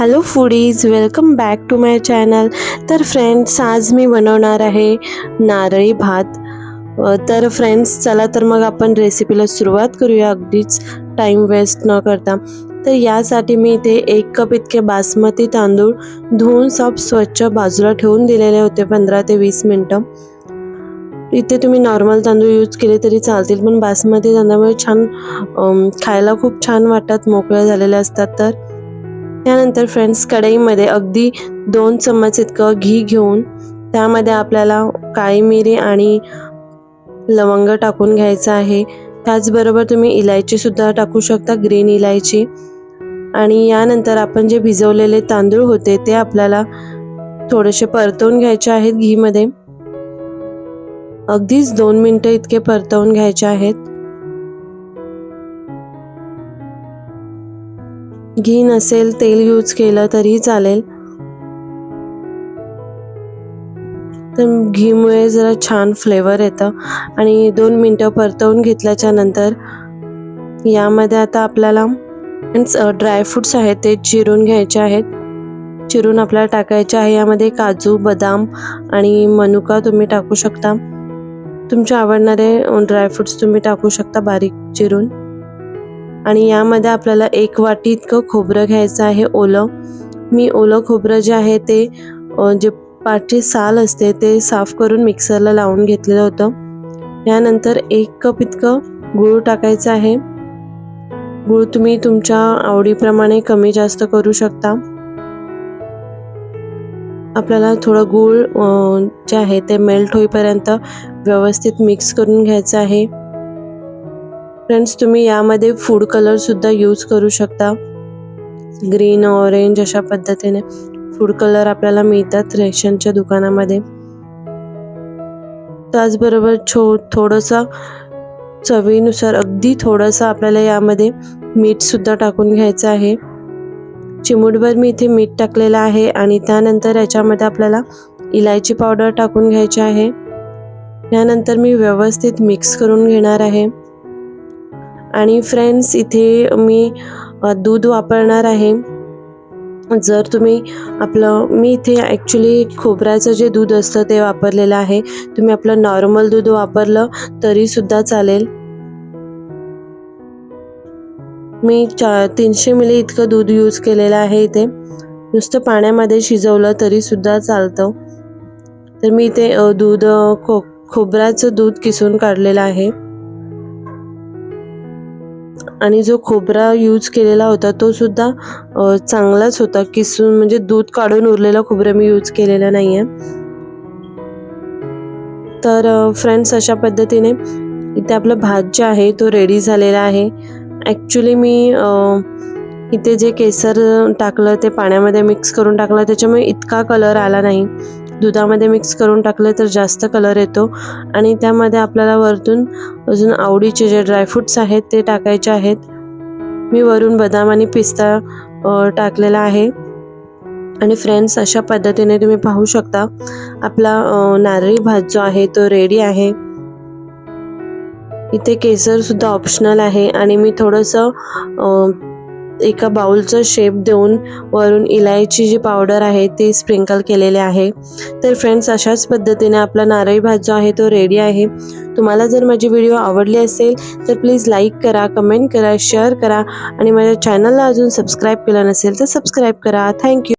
Hello foodies welcome back to my channel तर friends आज मी बनवणार आहे नारळी भात. तर फ्रेंड्स चला तर मग आपण रेसिपीला सुरुवात करूया. अगदीच टाईम वेस्ट न करता. तर यासाठी मी इथे एक कप इतके बासमती तांदूळ धुवून साफ स्वच्छ बाजूला ठेवून दिलेले होते पंधरा ते वीस मिनटं. इथे तुम्ही नॉर्मल तांदूळ यूज केले तरी चालतील पण बासमती तांदळामुळे छान खायला खूप छान वाटतात मोकळ्या झालेले असतात. तर त्यानंतर फ्रेंड्स कढईमध्ये अगदी दोन चम्मच इतकं घी घेऊन त्यामध्ये आपल्याला काळी मिरी आणि लवंग टाकून घ्यायचं आहे. त्याचबरोबर तुम्ही इलायचीसुद्धा टाकू शकता ग्रीन इलायची. आणि यानंतर आपण जे भिजवलेले तांदूळ होते ते आपल्याला थोडेसे परतवून घ्यायचे आहेत घीमध्ये. अगदीच दोन मिनटं इतके परतवून घ्यायचे आहेत. घी नसेल तेल यूज केलं तरीही चालेल. तर घीमुळे जरा छान फ्लेवर येतं. आणि दोन मिनटं परतवून घेतल्याच्या नंतर यामध्ये आता आपल्याला ड्रायफ्रूट्स आहेत ते चिरून घ्यायचे आहेत. चिरून आपल्याला टाकायचे आहे. यामध्ये काजू बदाम आणि मनुका तुम्ही टाकू शकता. तुमच्या आवडणारे ड्रायफ्रूट्स तुम्ही टाकू शकता बारीक चिरून. आणि यामध्ये आपल्याला एक वाटी इतकं खोबरं घ्यायचं आहे ओलं. मी ओलं खोबरं जे आहे ते जे पाठची साल असते ते साफ करून मिक्सरला लावून घेतलेलं होतं. यानंतर एक कप इतकं गूळ टाकायचं आहे. गूळ तुम्ही तुमच्या आवडीप्रमाणे कमी जास्त करू शकता. आपल्याला थोडं गूळ जे आहे ते मेल्ट होईपर्यंत व्यवस्थित मिक्स करून घ्यायचं आहे. फ्रेंड्स तुम्ही यामध्ये फूड कलर सुद्धा यूज करू शकता. ग्रीन ऑरेंज अशा पद्धतीने फूड कलर आपल्याला मिळतात रेशनच्या दुकानामध्ये. त्याचबरोबर छो थोडंसं चवीनुसार अगदी थोडंसं आपल्याला यामध्ये मीठसुद्धा टाकून घ्यायचं आहे. चिमूटभर मी इथे मीठ टाकलेलं आहे आणि त्यानंतर याच्यामध्ये आपल्याला इलायची पावडर टाकून घ्यायची आहे. यानंतर मी व्यवस्थित मिक्स करून घेणार आहे. आणि फ्रेंड्स इथे मी दूध वापरणार आहे. जर तुम्ही आपलं मी इथे ॲक्च्युली खोबऱ्याचं जे दूध असतं ते वापरलेलं आहे. तुम्ही आपलं नॉर्मल दूध वापरलं तरीसुद्धा चालेल. मी चा तीनशे मिली इतकं दूध यूज केलेलं आहे इथे. नुसतं पाण्यामध्ये शिजवलं तरीसुद्धा चालतं. तर मी इथे दूध खो खोबऱ्याचं दूध किसून काढलेलं आहे. आणि जो खोबरा यूज केलेला होता तो सुद्धा चांगलाच होता. किसून म्हणजे दूध काढून उरलेला खोबरं मी यूज केलेला नाही आहे तर फ्रेंड्स अशा पद्धतीने इथे आपलं भात जे आहे तो रेडी झालेला आहे. ॲक्च्युली मी इथे जे केसर टाकलं ते पाण्यामध्ये मिक्स करून टाकलं त्याच्यामुळे इतका कलर आला नाही. दुधामध्ये मिक्स करून टाकले तर जास्त कलर येतो. आणि त्यामध्ये आपल्याला वरतून अजून आवडीचे जे ड्रायफ्रुट्स आहेत ते टाकायचे आहेत. मी वरून बदाम आणि पिस्ता टाकलेला आहे. आणि फ्रेंड्स अशा पद्धतीने तुम्ही पाहू शकता आपला नारळी भात जो आहे तो रेडी आहे. इथे केसर सुद्धा ऑप्शनल आहे. आणि मी थोडंसं एका बाउलचं शेप देऊन वरून इलायची जी पावडर आहे ती स्प्रिंकल केलेली आहे. तर फ्रेंड्स अशाच पद्धतीने आपला नारळी भात जो आहे तो रेडी आहे. तुम्हाला जर माझी व्हिडिओ आवडली असेल तर प्लीज लाईक करा कमेंट करा शेअर करा. आणि माझ्या चॅनलला अजून सबस्क्राईब केलं नसेल तर सबस्क्राईब करा. थँक्यू